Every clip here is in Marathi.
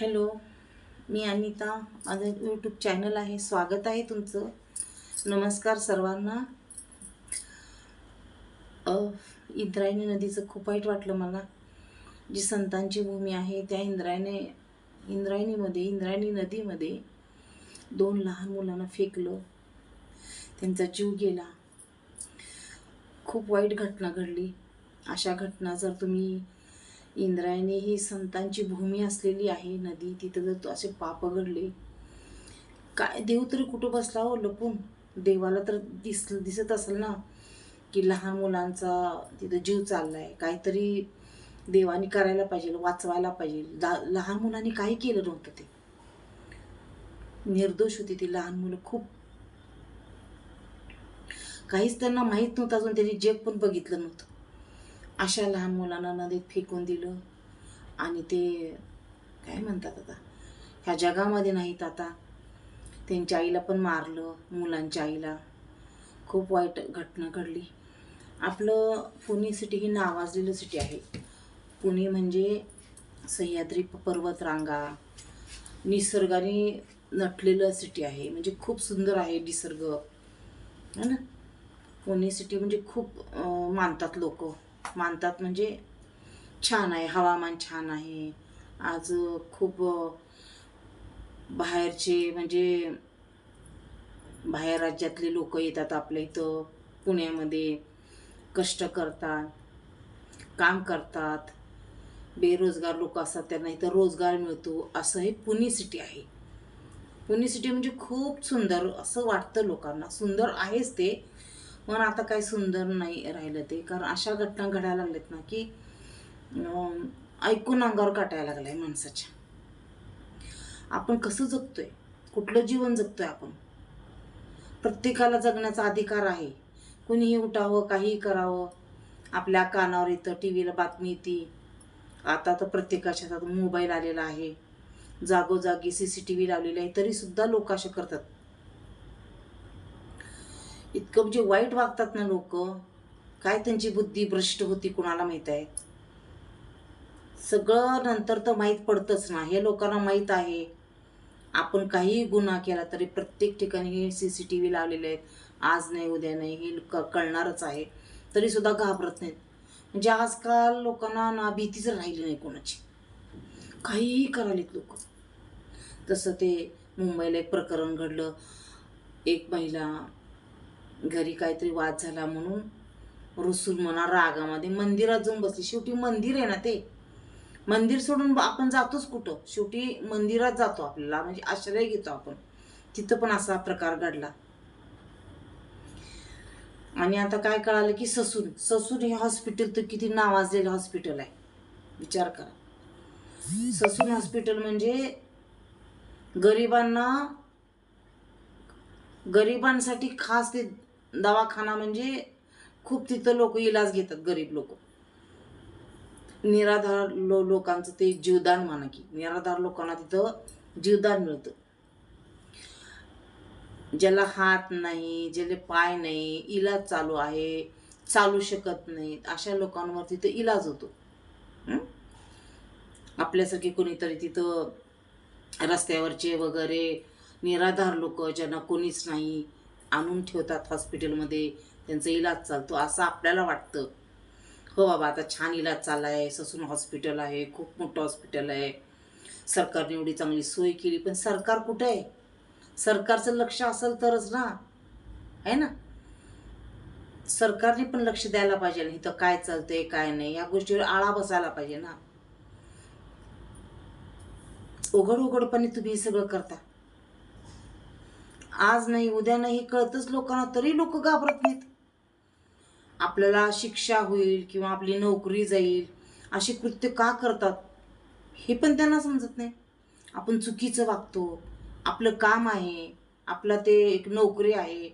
हॅलो मी अनिता. माझं यूट्यूब चॅनल आहे. स्वागत आहे तुमचं. नमस्कार सर्वांना. इंद्रायणी नदीचं खूप वाईट वाटलं मला. जी संतांची भूमी आहे त्या इंद्रायणी इंद्रायणीमध्ये इंद्रायणी नदीमध्ये दोन लहान मुलांना फेकलं. त्यांचा जीव गेला. खूप वाईट घटना घडली. अशा घटना जर तुम्ही इंद्रायणी ही संतांची भूमी असलेली आहे. नदी तिथं जर तो असे पाप घडले काय देव तरी कुठं बसला हो लपून? देवाला तर दिस दिसत असेल ना की लहान मुलांचा तिथं जीव चालला आहे काहीतरी देवानी करायला पाहिजे वाचवायला पाहिजे. दा लहान मुलांनी काही केलं नव्हतं ते. निर्दोष होती ती लहान मुलं खूप. काहीच त्यांना माहीत नव्हतं अजून त्यांनी जग पण बघितलं नव्हतं. अशा लहान मुलांना नदीत फेकून दिलं. आणि ते काय म्हणतात आता ह्या जगामध्ये नाहीत आता. त्यांच्या आईला पण मारलं मुलांच्या आईला. खूप वाईट घटना घडली. आपलं पुणे सिटी ही नावाजलेलं सिटी आहे. पुणे म्हणजे सह्याद्री प- पर्वतरांगा निसर्गाने नटलेलं सिटी आहे. म्हणजे खूप सुंदर आहे निसर्ग. है ना? पुणे सिटी म्हणजे खूप मानतात लोक. मानतात. म्हणजे छान आहे हवामान छान आहे. आज खूप बाहेरचे म्हणजे बाहेर राज्यातले लोक येतात आपल्या इथं पुण्यामध्ये कष्ट करतात काम करतात. बेरोजगार लोक असतात त्यांना इथं रोजगार मिळतो. असं हे पुणे सिटी आहे. पुणे सिटी म्हणजे खूप सुंदर असं वाटतं लोकांना. सुंदर आहेच ते. पण आता काही सुंदर नाही राहिलं ते. कारण अशा घटना घडायला लागल्यात ना की ऐकून अंगावर काटायला लागलाय माणसाच्या. आपण कसं जगतोय? कुठलं जीवन जगतोय आपण? प्रत्येकाला जगण्याचा अधिकार आहे. कुणीही उठावं काहीही करावं. आपल्या कानावर येतं टी व्हीला बातमी येते. आता तर प्रत्येकाच्या हातात मोबाईल आलेला आहे. जागोजागी सी सी टी व्ही लावलेली आहे. तरीसुद्धा लोक असे करतात. इतकं म्हणजे वाईट वागतात ना लोक. काय त्यांची बुद्धी भ्रष्ट होती कुणाला माहीत आहे? सगळं नंतर तर माहीत पडतंच ना. हे लोकांना माहीत आहे. आपण काहीही गुन्हा केला तरी प्रत्येक ठिकाणी हे सी सी टी व्ही लावलेले आहेत. आज नाही उद्या नाही हे क कळणारच आहे. तरीसुद्धा घाबरत नाहीत. म्हणजे आजकाल लोकांना ना भीतीच राहिली नाही कोणाची. काहीही करालेत लोक. तसं ते मुंबईला एक प्रकरण घडलं. एक महिला घरी काहीतरी वाद झाला म्हणून रुसूल म्हणा रागामध्ये मंदिरात जाऊन बसली. शेवटी मंदिर आहे ना ते. मंदिर सोडून आपण जातोच कुठं? शेवटी मंदिरात जातो आपल्याला. म्हणजे आश्रय घेतो आपण. तिथं पण असा प्रकार घडला. आणि आता काय कळालं की ससून. ससून हे हॉस्पिटल तर किती नावाजलेलं हॉस्पिटल आहे. विचार करा. ससून हॉस्पिटल म्हणजे गरिबांना गरिबांसाठी खास ते दवाखाना म्हणजे खूप तिथं लोक इलाज घेतात गरीब लोक. निराधार लो लोकांचं ते जीवदान म्हणा की निराधार लोकांना तिथं जीवदान मिळतं. ज्याला हात नाही ज्याला पाय नाही इलाज चालू आहे चालू शकत नाहीत अशा लोकांवर तिथं इलाज होतो. आपल्यासारखे कोणीतरी तिथं रस्त्यावरचे वगैरे निराधार लोक ज्यांना कोणीच नाही आणून ठेवतात हॉस्पिटलमध्ये. त्यांचा इलाज चालतो असं आपल्याला वाटतं. हो बाबा आता छान इलाज चालला आहे ससून हॉस्पिटल आहे खूप मोठं हॉस्पिटल आहे. सरकारने एवढी चांगली सोय केली पण सरकार कुठे आहे? सरकारचं लक्ष असेल तरच ना. आहे ना? सरकारने पण लक्ष द्यायला पाहिजे ना इथं काय चालतंय काय नाही या गोष्टीवर आळा बसायला पाहिजे ना. उघड उघडपणे तुम्ही हे सगळं करता. आज नाही उद्या नाही हे कळतच लोकांना तरी लोक घाबरत नाहीत. आपल्याला शिक्षा होईल किंवा आपली नोकरी जाईल असे कृत्य का करतात? हे पण त्यांना समजत नाही. आपण चुकीचं वागतो आपलं काम आहे आपला ते एक नोकरी आहे.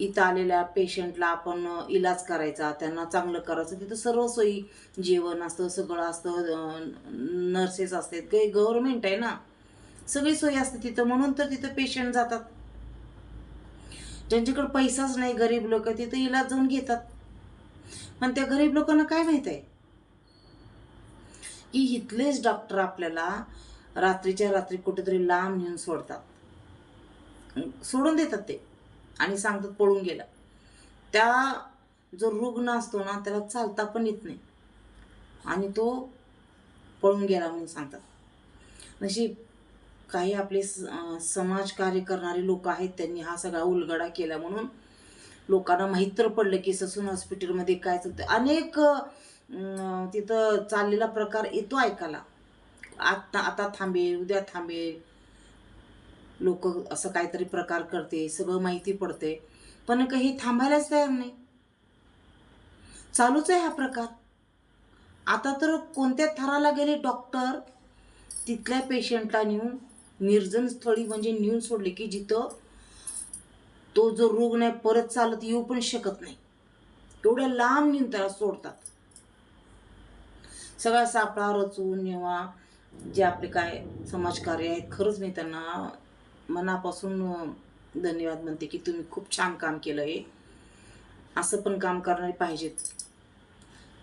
इथं आलेल्या पेशंटला आपण इलाज करायचा त्यांना चांगलं करायचं तिथं सर्व सोयी जेवण असतं सगळं असतं नर्सेस असतात काही गव्हर्मेंट आहे ना. सगळी सोयी असते तिथं म्हणून तर तिथं पेशंट जातात. ज्यांच्याकडे पैसाच नाही गरीब लोक तिथं इलाज जाऊन घेतात. पण त्या गरीब लोकांना काय माहीत आहे? की इथलेच डॉक्टर आपल्याला रात्रीच्या रात्री कुठेतरी लांब नेऊन सोडतात. सोडून देतात ते. आणि सांगतात पळून गेला. त्या जो रुग्ण असतो ना त्याला चालता पण येत नाही. आणि तो पळून गेला म्हणून सांगतात. नशीब. काही आपले स- समाजकार्य करणारे लोक आहेत त्यांनी हा सगळा उलगडा केला म्हणून लोकांना माहीत तर पडलं की ससून हॉस्पिटलमध्ये काय चालतं अनेक तिथं चाललेला प्रकार येतो ऐकायला. आता आता थांबेल उद्या थांबेल. लोक असं काहीतरी प्रकार करते सगळं माहिती पडते. पण काही थांबायलाच तयार नाही. चालूच आहे हा प्रकार. आता तर कोणत्या थराला गेले डॉक्टर तिथल्या पेशंटला नेऊन निर्जन स्थळी म्हणजे नेऊन सोडले की जिथं तो जो रुग्ण आहे परत चालत येऊ पण शकत नाही. एवढ्या लांब नेऊन त्याला सोडतात. सगळा सापळा रचून जेव्हा जे आपले काय समाजकार्य आहेत खरंच मी त्यांना मनापासून धन्यवाद म्हणते की तुम्ही खूप छान काम केलं आहे असं पण काम करणारे पाहिजेत.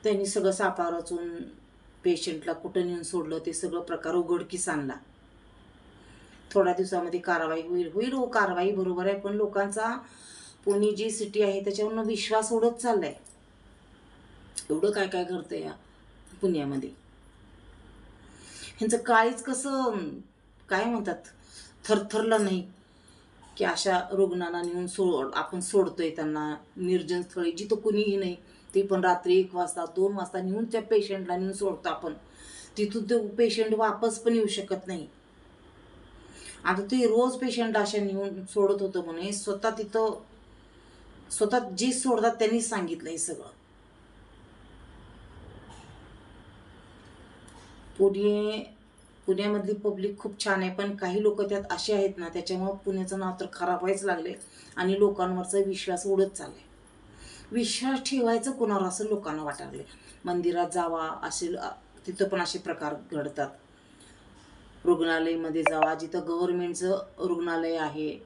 त्यांनी सगळं सापळा रचून पेशंटला कुठं नेऊन सोडलं ते सगळं प्रकार उघडकीस आणला. थोड्या दिवसामध्ये कारवाई होईल होईल हो कारवाई बरोबर आहे पण लोकांचा पुणे जी सिटी आहे त्याच्यावरनं विश्वास उडत चाललाय. एवढं काय काय करतं या पुण्यामध्ये? ह्यांचं काळीच कसं काय म्हणतात थरथरलं नाही की अशा रुग्णांना नेऊन सोड आपण सोडतोय त्यांना निर्जन स्थळी जिथं कुणीही नाही ते पण रात्री एक वाजता दोन वाजता नेऊन त्या पेशंटला नेऊन सोडतो आपण. तिथून ते पेशंट वापस पण येऊ शकत नाही. आता ते रोज पेशंट अशा नेऊन सोडत होतं म्हणे. स्वतः तिथं स्वतः जे सोडतात त्यांनी सांगितलं हे सगळं. पुणे पुण्यामधली पब्लिक खूप छान आहे पण काही लोक त्यात असे आहेत ना त्याच्यामुळं पुण्याचं नाव तर खराब व्हायच लागले आणि लोकांवरचा विश्वास उडत चालले विश्वास ठेवायचं कोणावर असं लोकांना वाटायला मंदिरात जावा असे तिथं पण असे प्रकार घडतात. रुग्णालयमध्ये जावा जिथं गव्हर्मेंटचं रुग्णालय आहे.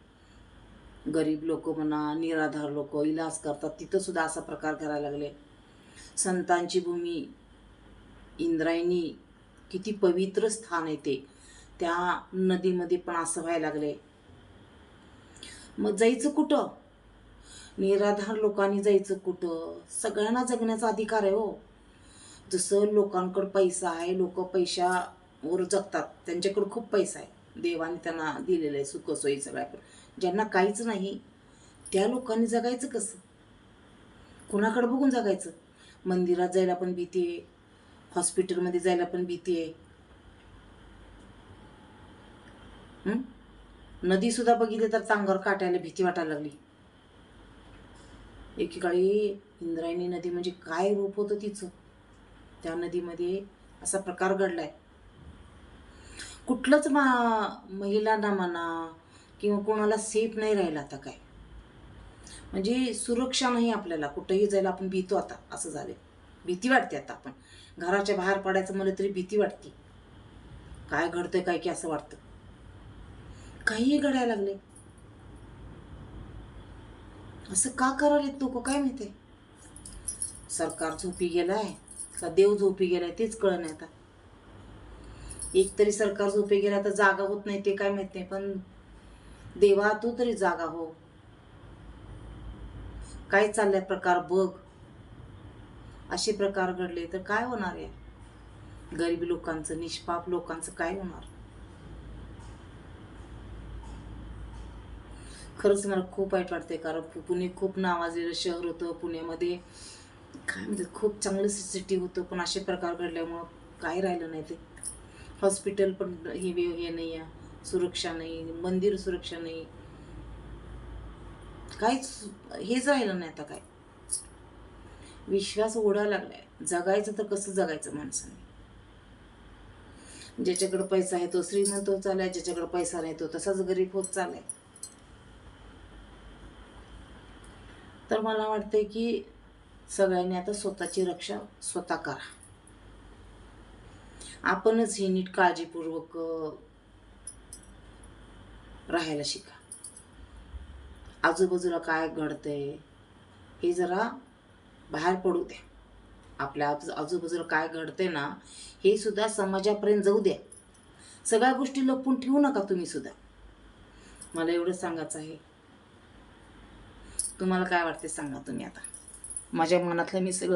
गरीब लोक म्हणा निराधार लोक इलाज करतात तिथंसुद्धा असा प्रकार करायला लागले. संतांची भूमी इंद्रायणी किती पवित्र स्थान आहे ते. त्या नदीमध्ये पण असं व्हायला लागले. मग जायचं कुठं? निराधार लोकांनी जायचं कुठं? सगळ्यांना जगण्याचा अधिकार आहे हो. जसं लोकांकडं पैसा आहे लोक वर जगतात त्यांच्याकडं खूप पैसा आहे. देवाने त्यांना दिलेलं आहे सुखसोयी सगळ्या ज्यांना काहीच नाही त्या लोकांनी जगायचं कसं? कुणाकडं बघून जगायचं? मंदिरात जायला पण भीती आहे हॉस्पिटलमध्ये जायला पण भीती आहे. नदीसुद्धा बघितली तर चांगर काटायला भीती वाटायला लागली. एकेकाळी इंद्रायणी नदी म्हणजे काय रूप होतं तिचं? त्या नदीमध्ये असा प्रकार घडलाय. कुठलंच मा महिलांना म्हणा किंवा कोणाला सेफ नाही राहिला आता काय. म्हणजे सुरक्षा नाही आपल्याला. कुठंही जायला आपण भीतो आता. असं झालंय. भीती वाटते आता आपण. घराच्या बाहेर पडायचं म्हणलं तरी भीती वाटते. काय घडतंय काय की असं वाटतं. काहीही घडायला लागले असं का करायला लोक? काय माहिती? सरकार झोपी गेलाय. का देव झोपी गेलाय तेच कळ नाही आता. एक तरी सरकार झोपे गेला तर जागा होत नाही ते काय माहीत नाही पण देवा तू तरी जागा हो. काय चाललाय प्रकार बघ. असे प्रकार घडले तर काय होणार आहे? गरीब लोकांचं निष्पाप लोकांचं काय होणार? खरंच मला खूप वाईट वाटतंय कारण पुणे खूप नावाजलेलं शहर होतं. पुण्यामध्ये काय म्हणतात खूप चांगलं सिटी होतं पण असे प्रकार घडल्यामुळं काय राहिलं नाही ते. हॉस्पिटल पण हे वे- हे नाही आहे. सुरक्षा नाही मंदिर सुरक्षा नाही. काहीच हेच राहिलं नाही आता काय. विश्वास ओढा लागलाय. जगायचं तर कसं जगायचं माणसाने? ज्याच्याकडे पैसा आहे तो श्रीमंत होत चालाय ज्याच्याकडे पैसा नाही तो तसाच गरीब होत चाललाय. तर मला वाटतंय की सगळ्यांनी आता स्वतःची रक्षा स्वतः करा. आपणच ही नीट काळजीपूर्वक राहायला शिका. आजूबाजूला काय घडतंय हे जरा बाहेर पडू द्या. आपल्या आजूबाजूला काय घडतंय ना हे सुद्धा समाजापर्यंत जाऊ द्या. सगळ्या गोष्टी लपून ठेवू नका तुम्ही सुद्धा. मला एवढं सांगायचं आहे. तुम्हाला काय वाटते सांगा तुम्ही आता. माझ्या मनातलं मी सगळं